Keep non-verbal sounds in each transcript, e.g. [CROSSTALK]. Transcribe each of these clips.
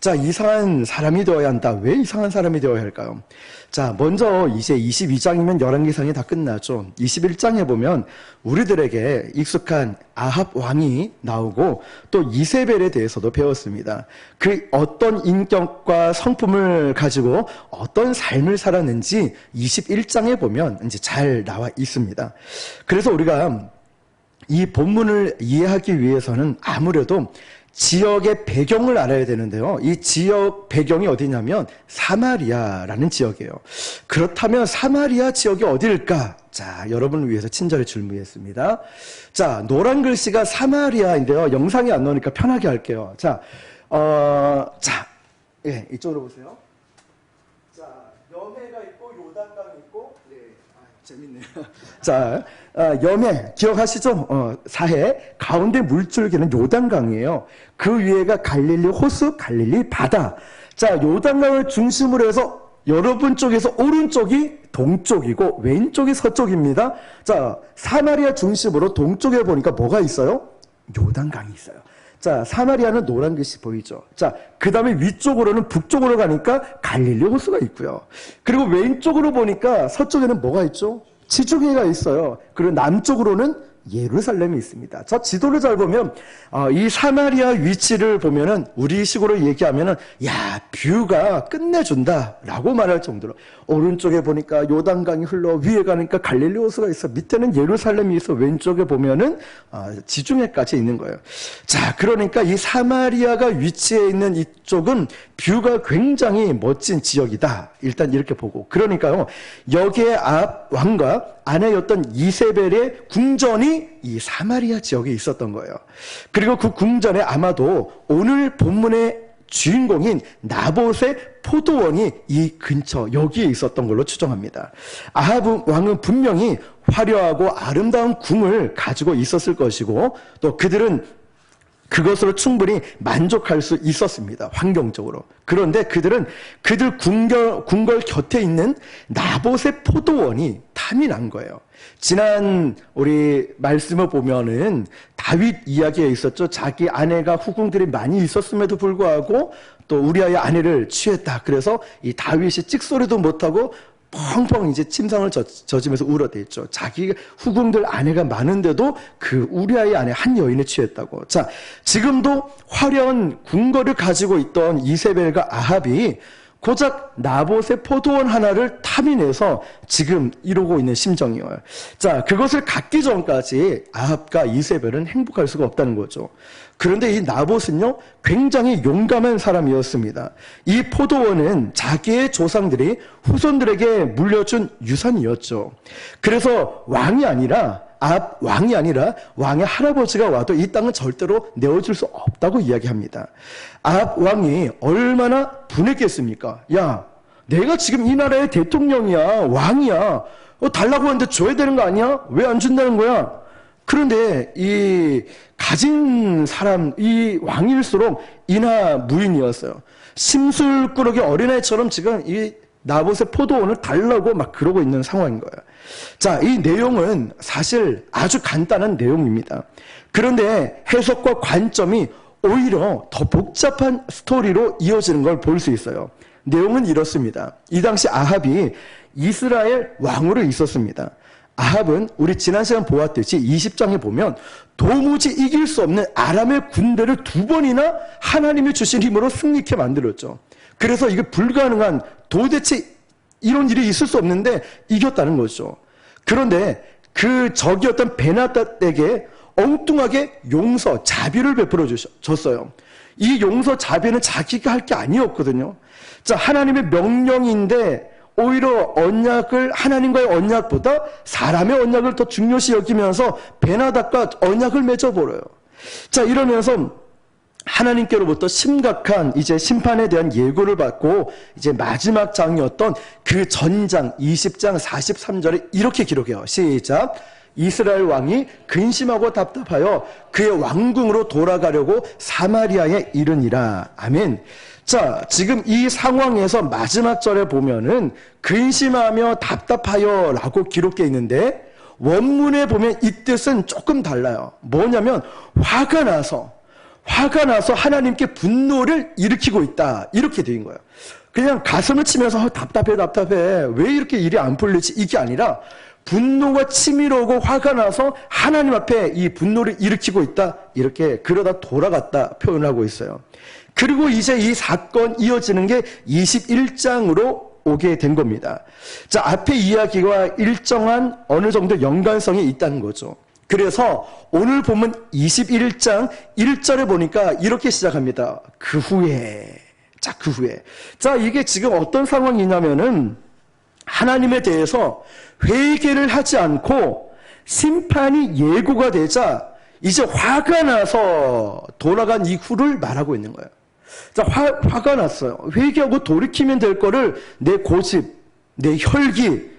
자, 이상한 사람이 되어야 한다. 왜 이상한 사람이 되어야 할까요? 자, 먼저 이제 22장이면 11기상이 다 끝나죠. 21장에 보면 우리들에게 익숙한 아합 왕이 나오고 또 이세벨에 대해서도 배웠습니다. 그 어떤 인격과 성품을 가지고 어떤 삶을 살았는지 21장에 보면 이제 잘 나와 있습니다. 그래서 우리가 이 본문을 이해하기 위해서는 아무래도 지역의 배경을 알아야 되는데요. 이 지역 배경이 어디냐면 사마리아라는 지역이에요. 그렇다면 사마리아 지역이 어디일까? 자, 여러분을 위해서 친절히 준비했습니다. 자, 노란 글씨가 사마리아인데요. 영상이 안 나오니까 편하게 할게요. 자, 어, 자, 예, 이쪽으로 보세요. 자, 염해가 있고 요단강이 있고, 네, 아, 재밌네요. [LAUGHS] 자, 어, 염해 기억하시죠? 어, 사해 가운데 물줄기는 요단강이에요. 그 위에가 갈릴리 호수, 갈릴리 바다. 자, 요단강을 중심으로 해서 여러분 쪽에서 오른쪽이 동쪽이고 왼쪽이 서쪽입니다. 자, 사마리아 중심으로 동쪽에 보니까 뭐가 있어요? 요단강이 있어요. 자, 사마리아는 노란 글씨 보이죠? 자, 그 다음에 위쪽으로는 북쪽으로 가니까 갈릴리 호수가 있고요. 그리고 왼쪽으로 보니까 서쪽에는 뭐가 있죠? 지중해가 있어요. 그리고 남쪽으로는 예루살렘이 있습니다. 저 지도를 잘 보면 어, 이 사마리아 위치를 보면은 우리 식으로 얘기하면은 야 뷰가 끝내준다라고 말할 정도로 오른쪽에 보니까 요단강이 흘러 위에 가니까 갈릴리 호수가 있어 밑에는 예루살렘이 있어 왼쪽에 보면은 어, 지중해까지 있는 거예요. 자 그러니까 이 사마리아가 위치해 있는 이쪽은 뷰가 굉장히 멋진 지역이다. 일단 이렇게 보고 그러니까요 여기에 앞 왕과 아내였던 이세벨의 궁전이 이 사마리아 지역에 있었던 거예요. 그리고 그 궁전에 아마도 오늘 본문의 주인공인 나봇의 포도원이 이 근처 여기에 있었던 걸로 추정합니다. 아하브 왕은 분명히 화려하고 아름다운 궁을 가지고 있었을 것이고 또 그들은 그것으로 충분히 만족할 수 있었습니다. 환경적으로. 그런데 그들은 그들 궁결, 궁궐 곁에 있는 나봇의 포도원이 탐이 난 거예요. 지난 우리 말씀을 보면은 다윗 이야기에 있었죠. 자기 아내가 후궁들이 많이 있었음에도 불구하고 또 우리아의 아내를 취했다. 그래서 이 다윗이 찍소리도 못하고 펑펑 이제 침상을 젖, 젖으면서 울어댔죠. 자기 후궁들 아내가 많은데도 그 우리아의 아내 한 여인에 취했다고. 자, 지금도 화려한 궁궐을 가지고 있던 이세벨과 아합이 고작 나봇의 포도원 하나를 탐이 내서 지금 이러고 있는 심정이에요. 자, 그것을 갖기 전까지 아합과 이세벨은 행복할 수가 없다는 거죠. 그런데 이 나봇은요, 굉장히 용감한 사람이었습니다. 이 포도원은 자기의 조상들이 후손들에게 물려준 유산이었죠. 그래서 왕이 아니라 앞 왕이 아니라 왕의 할아버지가 와도 이 땅은 절대로 내어줄 수 없다고 이야기합니다. 앞 왕이 얼마나 분했겠습니까? 야, 내가 지금 이 나라의 대통령이야, 왕이야. 어, 달라고 하는데 줘야 되는 거 아니야? 왜 안 준다는 거야? 그런데 이 가진 사람, 이 왕일수록 이나 무인이었어요. 심술꾸러기 어린애처럼 지금 이 나봇의 포도원을 달라고 막 그러고 있는 상황인 거예요. 자, 이 내용은 사실 아주 간단한 내용입니다. 그런데 해석과 관점이 오히려 더 복잡한 스토리로 이어지는 걸 볼 수 있어요. 내용은 이렇습니다. 이 당시 아합이 이스라엘 왕으로 있었습니다. 아합은 우리 지난 시간 보았듯이 20장에 보면 도무지 이길 수 없는 아람의 군대를 두 번이나 하나님이 주신 힘으로 승리케 만들었죠. 그래서 이게 불가능한 도대체 이런 일이 있을 수 없는데 이겼다는 거죠. 그런데 그 적이었던 베나닷에게 엉뚱하게 용서, 자비를 베풀어 줬어요. 이 용서, 자비는 자기가 할 게 아니었거든요. 자, 하나님의 명령인데 오히려 언약을 하나님과의 언약보다 사람의 언약을 더 중요시 여기면서 베나닷과 언약을 맺어버려요. 자, 이러면서 하나님께로부터 심각한 이제 심판에 대한 예고를 받고 이제 마지막 장이었던 그 전장 20장 43절에 이렇게 기록해요. 시작. 이스라엘 왕이 근심하고 답답하여 그의 왕궁으로 돌아가려고 사마리아에 이르니라. 아멘. 자, 지금 이 상황에서 마지막 절에 보면은 근심하며 답답하여 라고 기록되어 있는데 원문에 보면 이 뜻은 조금 달라요. 뭐냐면 화가 나서 화가 나서 하나님께 분노를 일으키고 있다. 이렇게 되는 거예요. 그냥 가슴을 치면서 어, 답답해 답답해 왜 이렇게 일이 안 풀리지 이게 아니라 분노가 치밀어오고 화가 나서 하나님 앞에 이 분노를 일으키고 있다 이렇게 그러다 돌아갔다 표현하고 있어요 그리고 이제 이 사건 이어지는 게 21장으로 오게 된 겁니다 자 앞에 이야기와 일정한 어느 정도 연관성이 있다는 거죠 그래서 오늘 보면 21장 1절에 보니까 이렇게 시작합니다 그 후에 자, 그 후에. 자, 이게 지금 어떤 상황이냐면은 하나님에 대해서 회개를 하지 않고 심판이 예고가 되자 이제 화가 나서 돌아간 이후를 말하고 있는 거예요. 자, 화, 화가 났어요. 회개하고 돌이키면 될 거를 내 고집, 내 혈기,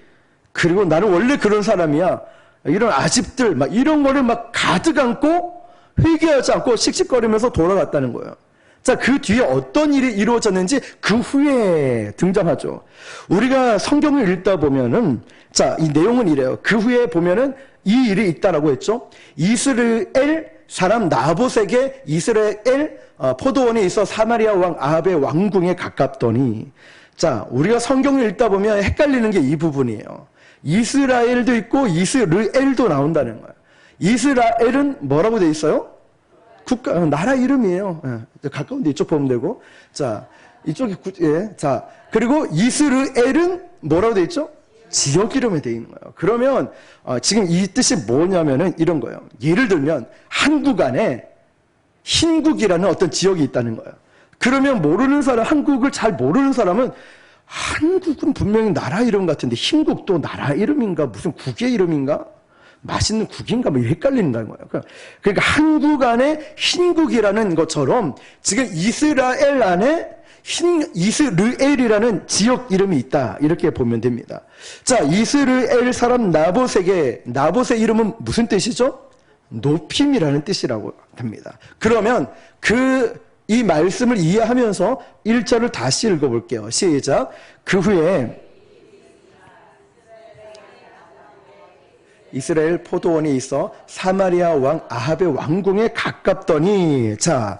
그리고 나는 원래 그런 사람이야. 이런 아집들, 막 이런 거를 막 가득 안고 회개하지 않고 씩씩거리면서 돌아갔다는 거예요. 자, 그 뒤에 어떤 일이 이루어졌는지 그 후에 등장하죠. 우리가 성경을 읽다 보면은, 자, 이 내용은 이래요. 그 후에 보면은 이 일이 있다라고 했죠. 이스라엘 사람 나봇에게 이스라엘 어, 포도원에 있어 사마리아 왕 아합의 왕궁에 가깝더니, 자, 우리가 성경을 읽다 보면 헷갈리는 게 이 부분이에요. 이스라엘도 있고 이스르엘도 나온다는 거예요. 이스라엘은 뭐라고 돼 있어요? 국가, 어, 나라 이름이에요. 예, 가까운데 이쪽 보면 되고. 자, 이쪽이, 구, 예. 자, 그리고 이스르엘은 뭐라고 돼 있죠? 지역 이름에 돼 있는 거예요. 그러면, 어, 지금 이 뜻이 뭐냐면은 이런 거예요. 예를 들면, 한국 안에 흰국이라는 어떤 지역이 있다는 거예요. 그러면 모르는 사람, 한국을 잘 모르는 사람은 한국은 분명히 나라 이름 같은데 흰국도 나라 이름인가? 무슨 국의 이름인가? 맛있는 국인가 뭐 헷갈린다는 거예요. 그러니까, 그러니까 한국 안에 흰국이라는 것처럼 지금 이스라엘 안에 흰 이스르엘이라는 지역 이름이 있다 이렇게 보면 됩니다. 자 이스라엘 사람 나봇에게 나봇의 이름은 무슨 뜻이죠? 높임이라는 뜻이라고 합니다. 그러면 그 이 말씀을 이해하면서 1절을 다시 읽어볼게요. 시작. 그 후에 이스라엘 포도원이 있어 사마리아 왕 아합의 왕궁에 가깝더니 자,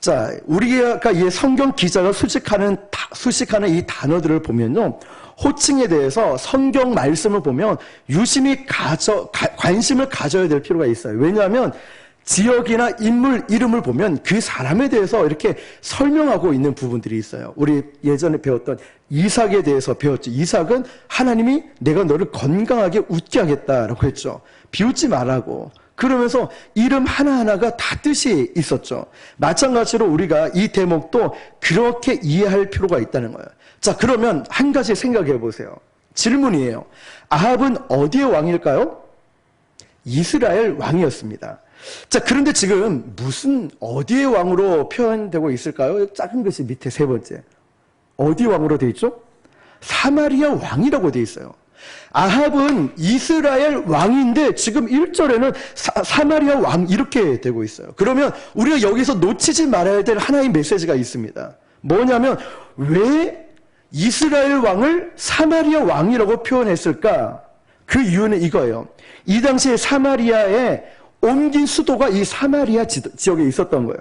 자 우리가 이 성경 기자가 수식하는 수식하는 이 단어들을 보면요. 호칭에 대해서 성경 말씀을 보면 유심히 가져 가, 관심을 가져야 될 필요가 있어요. 왜냐하면 지역이나 인물 이름을 보면 그 사람에 대해서 이렇게 설명하고 있는 부분들이 있어요. 우리 예전에 배웠던 이삭에 대해서 배웠죠. 이삭은 하나님이 내가 너를 건강하게 웃게 하겠다라고 했죠. 비웃지 말라고. 그러면서 이름 하나하나가 다 뜻이 있었죠. 마찬가지로 우리가 이 대목도 그렇게 이해할 필요가 있다는 거예요. 자, 그러면 한 가지 생각해 보세요. 질문이에요. 아합은 어디의 왕일까요? 이스라엘 왕이었습니다. 자, 그런데 지금 무슨 어디의 왕으로 표현되고 있을까요? 작은 것이 밑에 세 번째. 어디 왕으로 돼 있죠? 사마리아 왕이라고 돼 있어요. 아합은 이스라엘 왕인데 지금 1절에는 사, 마리아 왕 이렇게 되고 있어요. 그러면 우리가 여기서 놓치지 말아야 될 하나의 메시지가 있습니다. 뭐냐면 왜 이스라엘 왕을 사마리아 왕이라고 표현했을까? 그 이유는 이거예요. 이 당시에 사마리아에 옮긴 수도가 이 사마리아 지역에 있었던 거예요.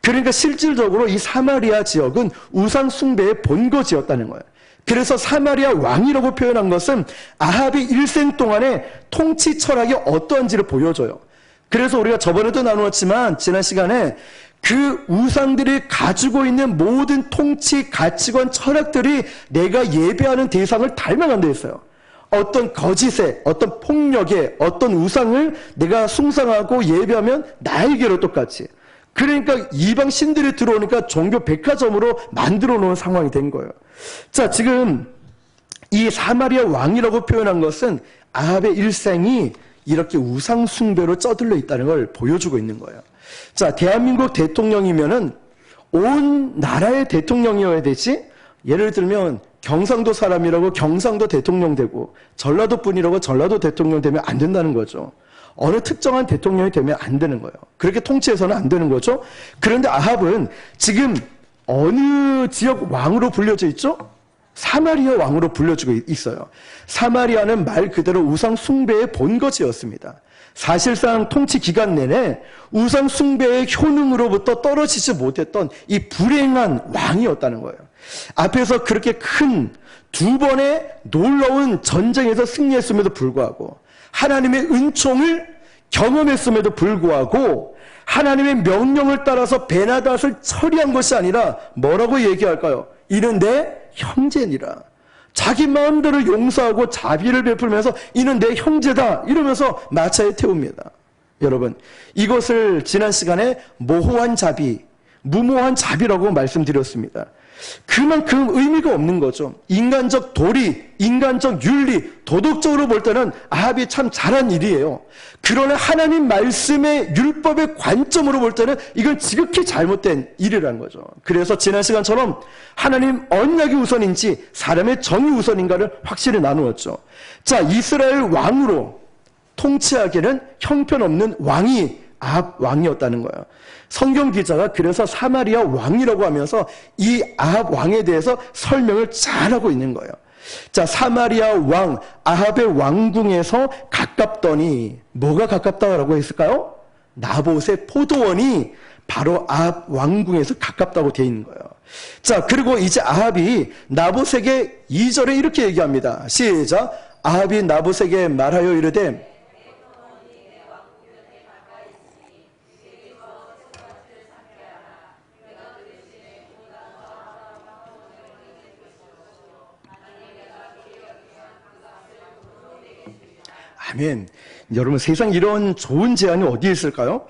그러니까 실질적으로 이 사마리아 지역은 우상 숭배의 본거지였다는 거예요. 그래서 사마리아 왕이라고 표현한 것은 아합이 일생 동안의 통치 철학이 어떠한지를 보여줘요. 그래서 우리가 저번에도 나누었지만 지난 시간에 그 우상들이 가지고 있는 모든 통치 가치관 철학들이 내가 예배하는 대상을 닮아간다 했어요. 어떤 거짓에, 어떤 폭력에, 어떤 우상을 내가 숭상하고 예배하면 나에게로 똑같이. 그러니까 이방 신들이 들어오니까 종교 백화점으로 만들어 놓은 상황이 된 거예요. 자, 지금 이 사마리아 왕이라고 표현한 것은 아합의 일생이 이렇게 우상 숭배로 쩌들려 있다는 걸 보여주고 있는 거예요. 자, 대한민국 대통령이면은 온 나라의 대통령이어야 되지. 예를 들면 경상도 사람이라고 경상도 대통령 되고 전라도 분이라고 전라도 대통령 되면 안 된다는 거죠. 어느 특정한 대통령이 되면 안 되는 거예요. 그렇게 통치해서는 안 되는 거죠. 그런데 아합은 지금 어느 지역 왕으로 불려져 있죠? 사마리아 왕으로 불려주고 있어요. 사마리아는 말 그대로 우상 숭배의 본거지였습니다. 사실상 통치 기간 내내 우상 숭배의 효능으로부터 떨어지지 못했던 이 불행한 왕이었다는 거예요. 앞에서 그렇게 큰 두 번의 놀라운 전쟁에서 승리했음에도 불구하고 하나님의 은총을 경험했음에도 불구하고 하나님의 명령을 따라서 베나닷을 처리한 것이 아니라 뭐라고 얘기할까요? 이는 내 형제니라. 자기 마음대로 용서하고 자비를 베풀면서 이는 내 형제다 이러면서 마차에 태웁니다. 여러분 이것을 지난 시간에 모호한 자비, 무모한 자비라고 말씀드렸습니다. 그만큼 의미가 없는 거죠. 인간적 도리, 인간적 윤리, 도덕적으로 볼 때는 아합이 참 잘한 일이에요. 그러나 하나님 말씀의 율법의 관점으로 볼 때는 이건 지극히 잘못된 일이라는 거죠. 그래서 지난 시간처럼 하나님 언약이 우선인지 사람의 정이 우선인가를 확실히 나누었죠. 자, 이스라엘 왕으로 통치하기는 형편없는 왕이 아합 왕이었다는 거예요. 성경 기자가 그래서 사마리아 왕이라고 하면서 이 아합 왕에 대해서 설명을 잘하고 있는 거예요. 자, 사마리아 왕 아합의 왕궁에서 가깝더니 뭐가 가깝다고 했을까요? 나봇의 포도원이 바로 아합 왕궁에서 가깝다고 되어 있는 거예요. 자, 그리고 이제 아합이 나봇에게 2절에 이렇게 얘기합니다. 시작. 아합이 나봇에게 말하여 이르되 아멘. 여러분 세상 이런 좋은 제안이 어디에 있을까요?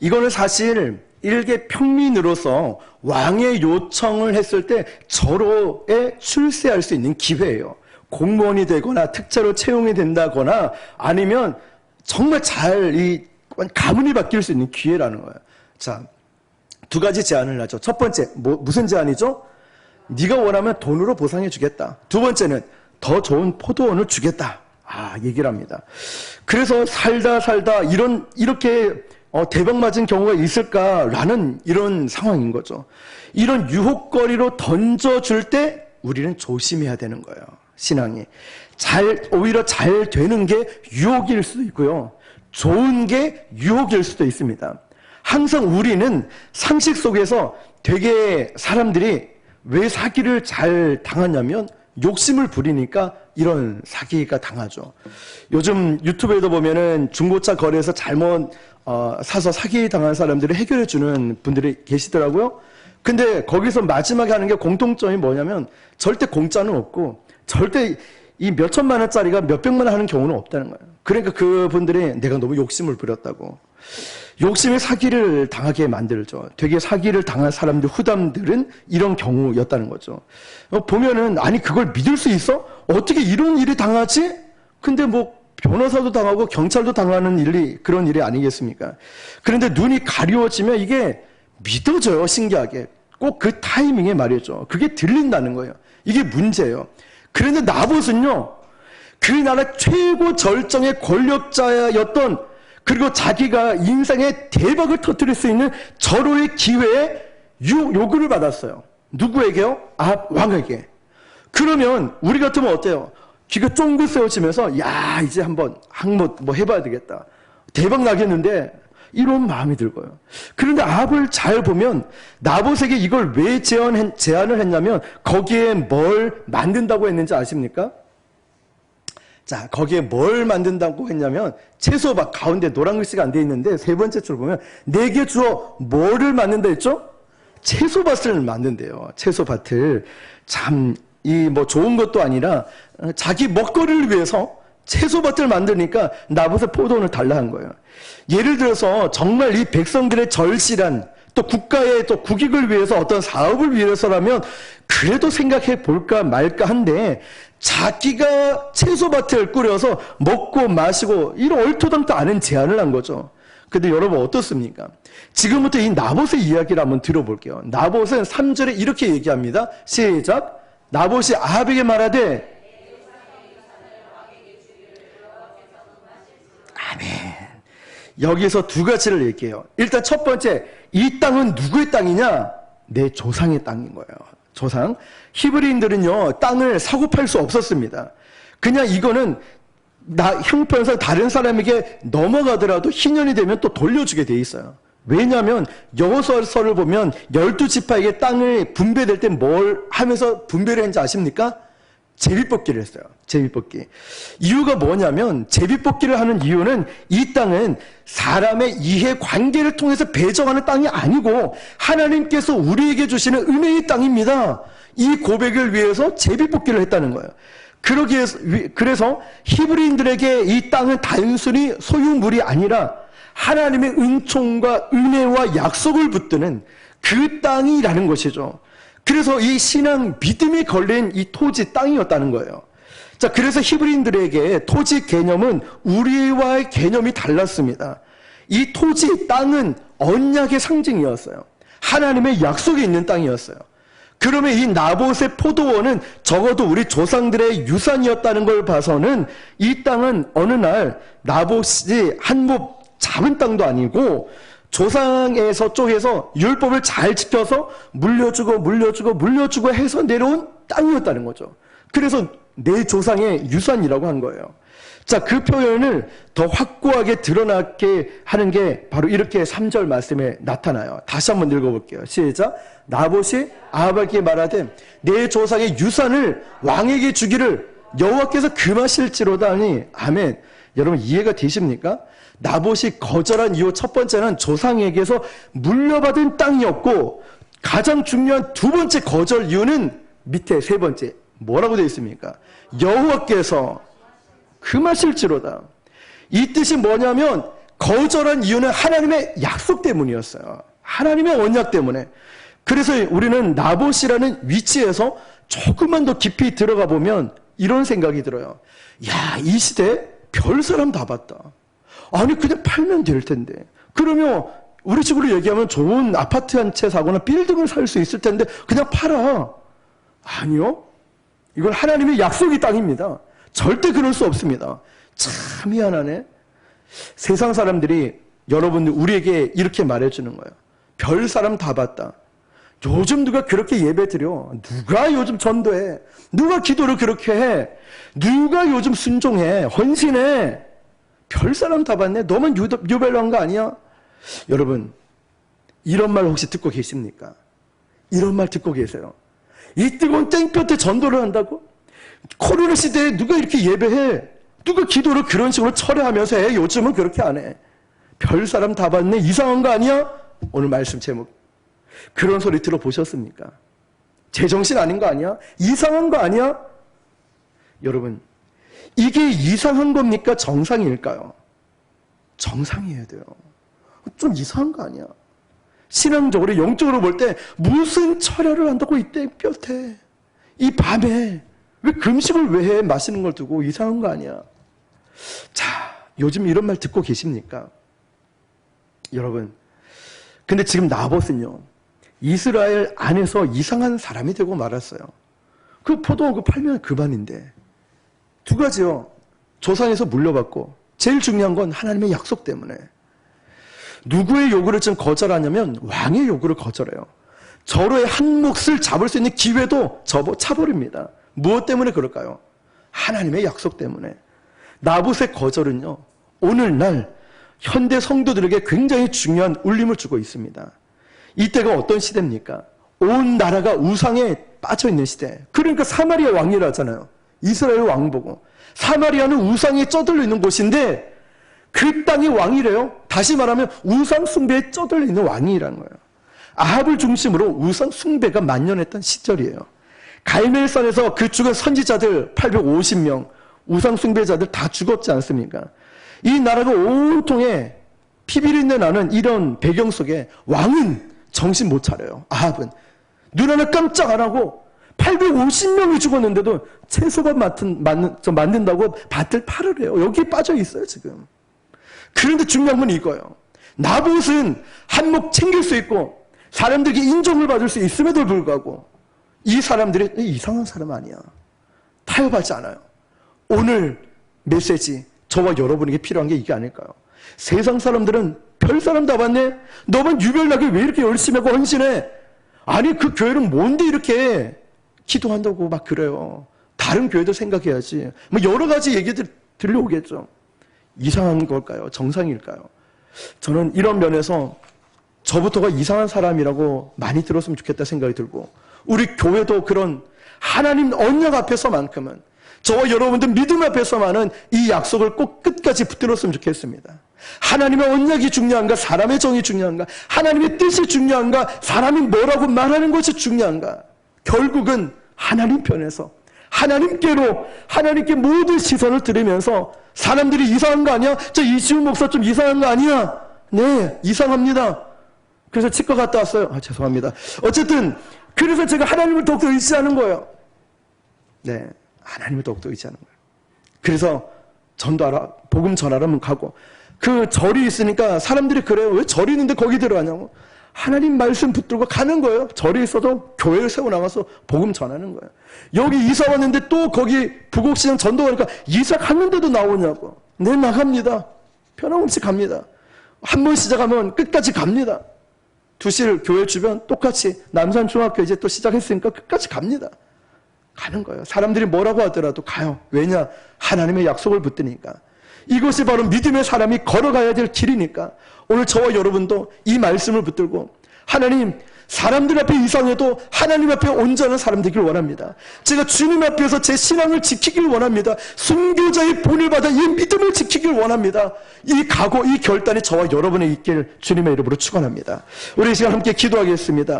이거는 사실 일개 평민으로서 왕의 요청을 했을 때 저로에 출세할 수 있는 기회예요. 공무원이 되거나 특채로 채용이 된다거나 아니면 정말 잘 이 가문이 바뀔 수 있는 기회라는 거예요. 자, 두 가지 제안을 하죠. 첫 번째, 뭐, 무슨 제안이죠? 네가 원하면 돈으로 보상해 주겠다. 두 번째는 더 좋은 포도원을 주겠다. 아, 얘기를 합니다. 그래서 살다 살다 이런 이렇게 어, 대박 맞은 경우가 있을까라는 이런 상황인 거죠. 이런 유혹거리로 던져줄 때 우리는 조심해야 되는 거예요. 신앙이. 잘, 오히려 잘 되는 게 유혹일 수도 있고요. 좋은 게 유혹일 수도 있습니다. 항상 우리는 상식 속에서 되게 사람들이 왜 사기를 잘 당하냐면 욕심을 부리니까 이런 사기가 당하죠. 요즘 유튜브에도 보면은 중고차 거래에서 잘못 어, 사서 사기 당한 사람들을 해결해 주는 분들이 계시더라고요. 근데 거기서 마지막에 하는 게 공통점이 뭐냐면 절대 공짜는 없고 절대 이 몇천만 원짜리가 몇백만 원 하는 경우는 없다는 거예요. 그러니까 그분들이 내가 너무 욕심을 부렸다고. 욕심의 사기를 당하게 만들죠. 되게 사기를 당한 사람들, 후담들은 이런 경우였다는 거죠. 어, 보면은, 아니, 그걸 믿을 수 있어? 어떻게 이런 일이 당하지? 근데 뭐, 변호사도 당하고 경찰도 당하는 일이 그런 일이 아니겠습니까? 그런데 눈이 가려워지면 이게 믿어져요, 신기하게. 꼭 그 타이밍에 말이죠. 그게 들린다는 거예요. 이게 문제예요. 그런데 나봇은요, 그 나라 최고 절정의 권력자였던 그리고 자기가 인생의 대박을 터뜨릴 수 있는 절호의 기회에 요, 요구를 받았어요. 누구에게요? 아, 왕에게. 그러면 우리 같으면 어때요? 귀가 쫑긋 세워지면서 야 이제 한번 항못 뭐 해봐야 되겠다. 대박 나겠는데 이런 마음이 들고요. 그런데 아합을 잘 보면 나봇에게 이걸 왜 제안, 제안을 했냐면 거기에 뭘 만든다고 했는지 아십니까? 자, 거기에 뭘 만든다고 했냐면 채소밭 가운데 노란 글씨가 안 돼 있는데 세 번째 줄 보면 내게 주어 뭐를 만든다 했죠? 채소밭을 만든대요. 채소밭을 참 이 뭐 좋은 것도 아니라 어, 자기 먹거리를 위해서 채소밭을 만드니까 나봇의 포도원을 달라 한 거예요. 예를 들어서 정말 이 백성들의 절실한 또 국가의 또 국익을 위해서 어떤 사업을 위해서라면 그래도 생각해 볼까 말까 한데 자기가 채소밭을 꾸려서 먹고 마시고 이런 얼토당토 않은 제안을 한 거죠. 근데 여러분 어떻습니까? 지금부터 이 나봇의 이야기를 한번 들어볼게요. 나봇은 3절에 이렇게 얘기합니다. 시작. 나봇이 아합에게 말하되 아멘. 여기서 두 가지를 얘기해요. 일단 첫 번째, 이 땅은 누구의 땅이냐? 내 조상의 땅인 거예요. 조상. 히브리인들은요, 땅을 사고 팔 수 없었습니다. 그냥 이거는 나 형편상 다른 사람에게 넘어가더라도 희년이 되면 또 돌려주게 돼 있어요. 왜냐하면 여호수아서를 보면 열두 지파에게 땅을 분배될 때 뭘 하면서 분배를 했는지 아십니까? 제비뽑기를 했어요. 제비뽑기. 이유가 뭐냐면 제비뽑기를 하는 이유는 이 땅은 사람의 이해 관계를 통해서 배정하는 땅이 아니고 하나님께서 우리에게 주시는 은혜의 땅입니다. 이 고백을 위해서 제비뽑기를 했다는 거예요. 그러기 위해서, 그래서 히브리인들에게 이 땅은 단순히 소유물이 아니라 하나님의 은총과 은혜와 약속을 붙드는 그 땅이라는 것이죠. 그래서 이 신앙 믿음이 걸린 이 토지 땅이었다는 거예요. 자, 그래서 히브리인들에게 토지 개념은 우리와의 개념이 달랐습니다. 이 토지 땅은 언약의 상징이었어요. 하나님의 약속이 있는 땅이었어요. 그러면 이 나봇의 포도원은 적어도 우리 조상들의 유산이었다는 걸 봐서는 이 땅은 어느 날 나봇이 한 몫 잡은 땅도 아니고 조상에서 쪽에서 율법을 잘 지켜서 물려주고 물려주고 물려주고 해서 내려온 땅이었다는 거죠. 그래서 내 조상의 유산이라고 한 거예요. 자, 그 표현을 더 확고하게 드러나게 하는 게 바로 이렇게 3절 말씀에 나타나요. 다시 한번 읽어볼게요. 시작. 나봇이 아합에게 말하되 내 조상의 유산을 왕에게 주기를 여호와께서 금하실지로다 하니 아멘. 여러분 이해가 되십니까? 나봇이 거절한 이유 첫 번째는 조상에게서 물려받은 땅이었고 가장 중요한 두 번째 거절 이유는 밑에 세 번째 뭐라고 되어 있습니까? 여호와께서 금하실지로다. 이 뜻이 뭐냐면 거절한 이유는 하나님의 약속 때문이었어요. 하나님의 언약 때문에. 그래서 우리는 나봇이라는 위치에서 조금만 더 깊이 들어가 보면 이런 생각이 들어요. 야, 이 시대 별 사람 다 봤다. 아니, 그냥 팔면 될 텐데. 그러면 우리 집으로 얘기하면 좋은 아파트 한 채 사거나 빌딩을 살 수 있을 텐데 그냥 팔아. 아니요. 이건 하나님의 약속의 땅입니다. 절대 그럴 수 없습니다. 참 미안하네. 세상 사람들이 여러분들 우리에게 이렇게 말해주는 거예요. 별 사람 다 봤다. 요즘 누가 그렇게 예배 드려? 누가 요즘 전도해? 누가 기도를 그렇게 해? 누가 요즘 순종해? 헌신해? 별 사람 다 봤네? 너만 유별로 한거 아니야? 여러분, 이런 말 혹시 듣고 계십니까? 이런 말 듣고 계세요? 이 뜨거운 땡볕에 전도를 한다고? 코로나 시대에 누가 이렇게 예배해? 누가 기도를 그런 식으로 철회하면서 해? 요즘은 그렇게 안 해. 별 사람 다 봤네? 이상한 거 아니야? 오늘 말씀 제목. 그런 소리 들어보셨습니까? 제정신 아닌 거 아니야? 이상한 거 아니야? 여러분, 이게 이상한 겁니까? 정상일까요? 정상이어야 돼요. 좀 이상한 거 아니야? 신앙적으로, 영적으로 볼 때 무슨 철야를 한다고 이 땡볕에, 이 밤에, 왜 금식을 왜 해? 마시는 걸 두고 이상한 거 아니야? 자, 요즘 이런 말 듣고 계십니까? 여러분, 근데 지금 나봇은요, 이스라엘 안에서 이상한 사람이 되고 말았어요. 그 포도 그 팔면 그만인데. 두 가지요. 조상에서 물려받고, 제일 중요한 건 하나님의 약속 때문에. 누구의 요구를 좀 거절하냐면 왕의 요구를 거절해요. 절호의 한 몫을 잡을 수 있는 기회도 접어 차버립니다. 무엇 때문에 그럴까요? 하나님의 약속 때문에. 나봇의 거절은요, 오늘날 현대 성도들에게 굉장히 중요한 울림을 주고 있습니다. 이때가 어떤 시대입니까? 온 나라가 우상에 빠져 있는 시대. 그러니까 사마리아 왕이라잖아요. 이스라엘 왕 보고. 사마리아는 우상에 쩌들려 있는 곳인데 그 땅의 왕이래요. 다시 말하면 우상 숭배에 쩌들려 있는 왕이라는 거예요. 아합을 중심으로 우상 숭배가 만연했던 시절이에요. 갈멜산에서 그 죽은 선지자들 850명, 우상 숭배자들 다 죽었지 않습니까? 이 나라가 온통에 피비린내 나는 이런 배경 속에 왕은 정신 못 차려요. 아합은. 눈 하나 깜짝 안 하고 850명이 죽었는데도 채소가 맡은, 만든, 만든다고 밭을 팔으래요. 여기에 빠져 있어요, 지금. 그런데 중요한 건 이거예요. 나봇은 한몫 챙길 수 있고 사람들에게 인정을 받을 수 있음에도 불구하고 이 사람들이 이상한 사람 아니야. 타협하지 않아요. 오늘 메시지 저와 여러분에게 필요한 게 이게 아닐까요? 세상 사람들은 별 사람 다 봤네? 너만 유별나게 왜 이렇게 열심히 하고 헌신해? 아니 그 교회는 뭔데 이렇게 기도한다고 막 그래요. 다른 교회도 생각해야지. 뭐 여러 가지 얘기들 들려오겠죠. 이상한 걸까요? 정상일까요? 저는 이런 면에서 저부터가 이상한 사람이라고 많이 들었으면 좋겠다 생각이 들고 우리 교회도 그런 하나님 언약 앞에서만큼은 저와 여러분들 믿음 앞에서만은 이 약속을 꼭 끝까지 붙들었으면 좋겠습니다. 하나님의 언약이 중요한가? 사람의 정이 중요한가? 하나님의 뜻이 중요한가? 사람이 뭐라고 말하는 것이 중요한가? 결국은 하나님 편에서 하나님께로 하나님께 모든 시선을 들으면서 사람들이 이상한 거 아니야? 저 이시훈 목사 좀 이상한 거 아니야? 네, 이상합니다. 그래서 치과 갔다 왔어요. 아, 죄송합니다. 어쨌든 그래서 제가 하나님을 더욱더 의지하는 거예요. 네, 하나님을 더욱더 의지하는 거예요. 그래서 전도하러 복음 전하러만 가고 그 절이 있으니까 사람들이 그래요. 왜 절이 있는데 거기 들어가냐고. 하나님 말씀 붙들고 가는 거예요. 절이 있어도 교회를 세워 나가서 복음 전하는 거예요. 여기 이사 왔는데 또 거기 부곡시장 전도 가니까 이사 갔는데도 나오냐고. 네 나갑니다. 변함없이 갑니다. 한 번 시작하면 끝까지 갑니다. 두실 교회 주변 똑같이 남산 중학교 이제 또 시작했으니까 끝까지 갑니다. 가는 거예요. 사람들이 뭐라고 하더라도 가요. 왜냐? 하나님의 약속을 붙드니까. 이것이 바로 믿음의 사람이 걸어가야 될 길이니까 오늘 저와 여러분도 이 말씀을 붙들고 하나님 사람들 앞에 이상해도 하나님 앞에 온전한 사람 되길 원합니다. 제가 주님 앞에서 제 신앙을 지키길 원합니다. 순교자의 본을 받아 이 믿음을 지키길 원합니다. 이 각오, 이 결단이 저와 여러분의 있길 주님의 이름으로 축원합니다. 우리 이 시간 함께 기도하겠습니다.